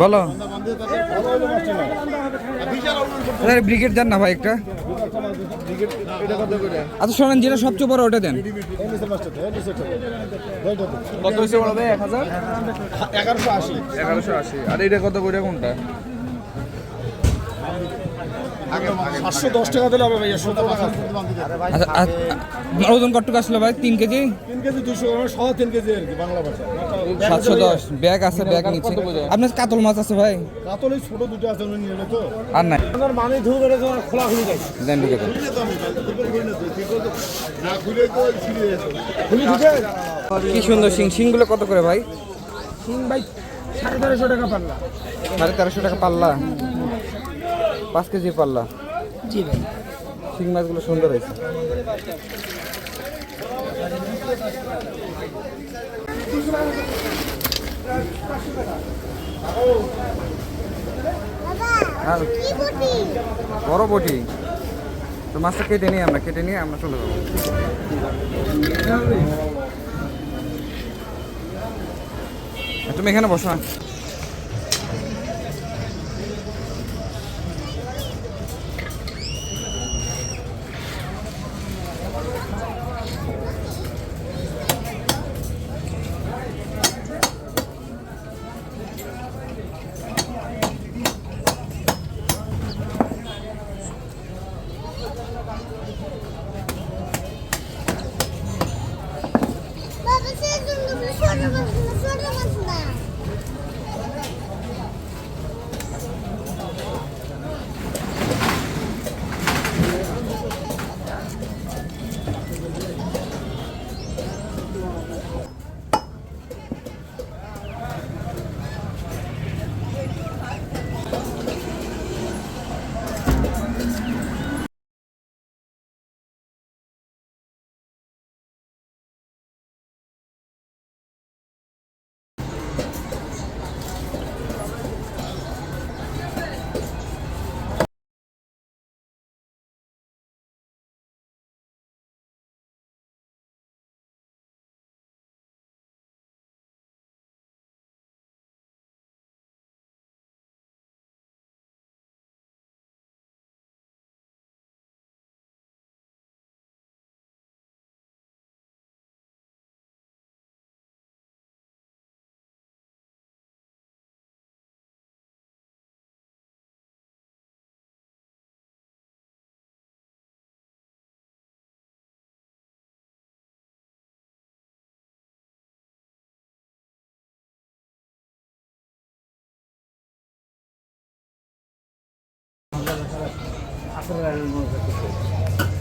বলো। ব্রিগেড দেন না ভাই একটা। আচ্ছা শোনেন যেটা সবচেয়ে বড় ওটা দেন। কত হয়েছে বলো ভাই এক হাজার? এগারোশো আশি। এগারোশো আশি। আর এটা কত করে কোনটা? সাতশো দশ টাকা দিলে হবে ভাইয়া সতেরো টাকা। আচ্ছা আচ্ছা, ওজন আসলো ভাই? তিন কেজি? তিন কেজি দুশো সহ তিন কেজি আর কি বাংলা ভাষা। সাতশো দশ। ব্যাগ আছে ব্যাগ আপনার কাতল মাছ আছে ভাই? কাতলে ছোট দুটো আছে নিয়ে তো। আর নাই। আপনার মানে ধুয়ে বেড়ে তোমার খোলা কি সুন্দর শিং। শিংগুলো কত করে ভাই? ভাই সাড়ে তেরোশো টাকা পাল্লা। সাড়ে তেরোশো টাকা পাল্লা। পাঁচ কেজি পাল্লা। জি ভাই। শিং মাছগুলো সুন্দর হয়েছে। বড় বটি। তো মাছটা কেটে নিই আমরা কেটে নিয়ে আমরা চলে যাব। তুমি এখানে বসো sorulmasını sorulmasını. cerrar el nuevo